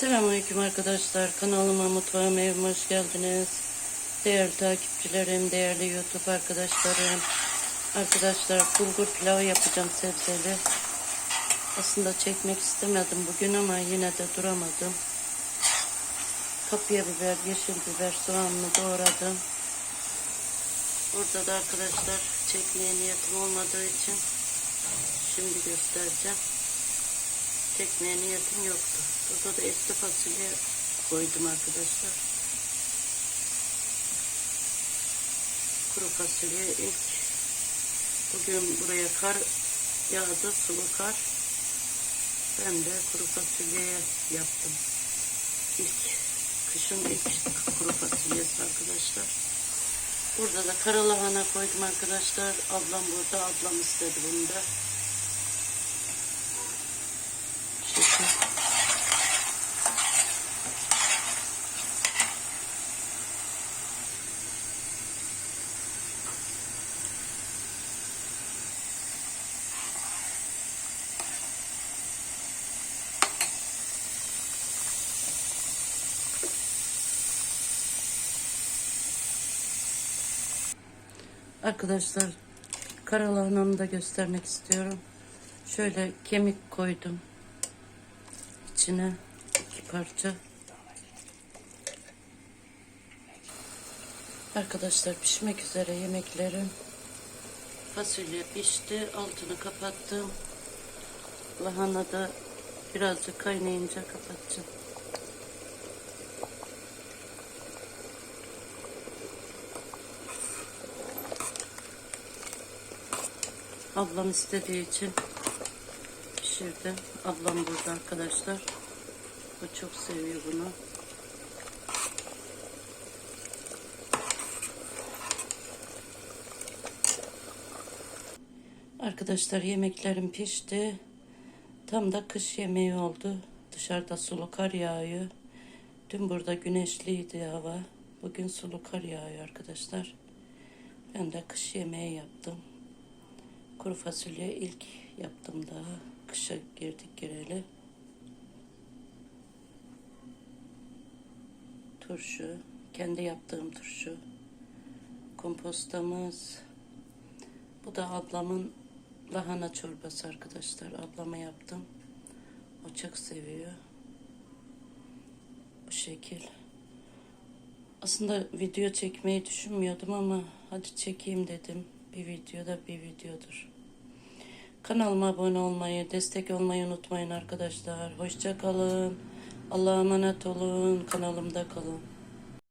Selamünaleyküm arkadaşlar. Kanalıma, mutfağıma, evime hoş geldiniz. Değerli takipçilerim, değerli YouTube arkadaşlarım. Arkadaşlar bulgur pilavı yapacağım sebzeli. Aslında çekmek istemedim bugün ama yine de duramadım. Kapya biber, yeşil biber, soğanını doğradım. Burada da arkadaşlar çekmeye niyetim olmadığı için şimdi göstereceğim. Çekmeye niyetim yoktu. Burada da etli fasulye koydum arkadaşlar. Kuru fasulye ilk bugün buraya kar yağdı, sulu kar. Ben de kuru fasulyeye yaptım. İlk kışın ilk kuru fasulyesi arkadaşlar. Burada da kara lahana koydum arkadaşlar. Ablam burada, ablam istedi bunu da. Şekil. Arkadaşlar karalahanamı da göstermek istiyorum. Şöyle kemik koydum. İçine iki parça. Arkadaşlar pişmek üzere yemeklerim. Fasulye pişti. Altını kapattım. Lahana da birazcık kaynayınca kapatacağım. Ablam istediği için pişirdim. Ablam burada arkadaşlar. O çok seviyor bunu. Arkadaşlar yemeklerim pişti. Tam da kış yemeği oldu. Dışarıda sulu kar yağıyor. Dün burada güneşliydi hava. Bugün sulu kar yağıyor arkadaşlar. Ben de kış yemeği yaptım. Kuru fasulye ilk yaptım daha. Kışa girdik gireli. Turşu. Kendi yaptığım turşu. Kompostamız. Bu da ablamın lahana çorbası arkadaşlar. Ablama yaptım. O çok seviyor. Bu şekil. Aslında video çekmeyi düşünmüyordum ama hadi çekeyim dedim. Bir videoda bir videodur. Kanalıma abone olmayı, destek olmayı unutmayın arkadaşlar. Hoşça kalın. Allah'a emanet olun. Kanalımda kalın.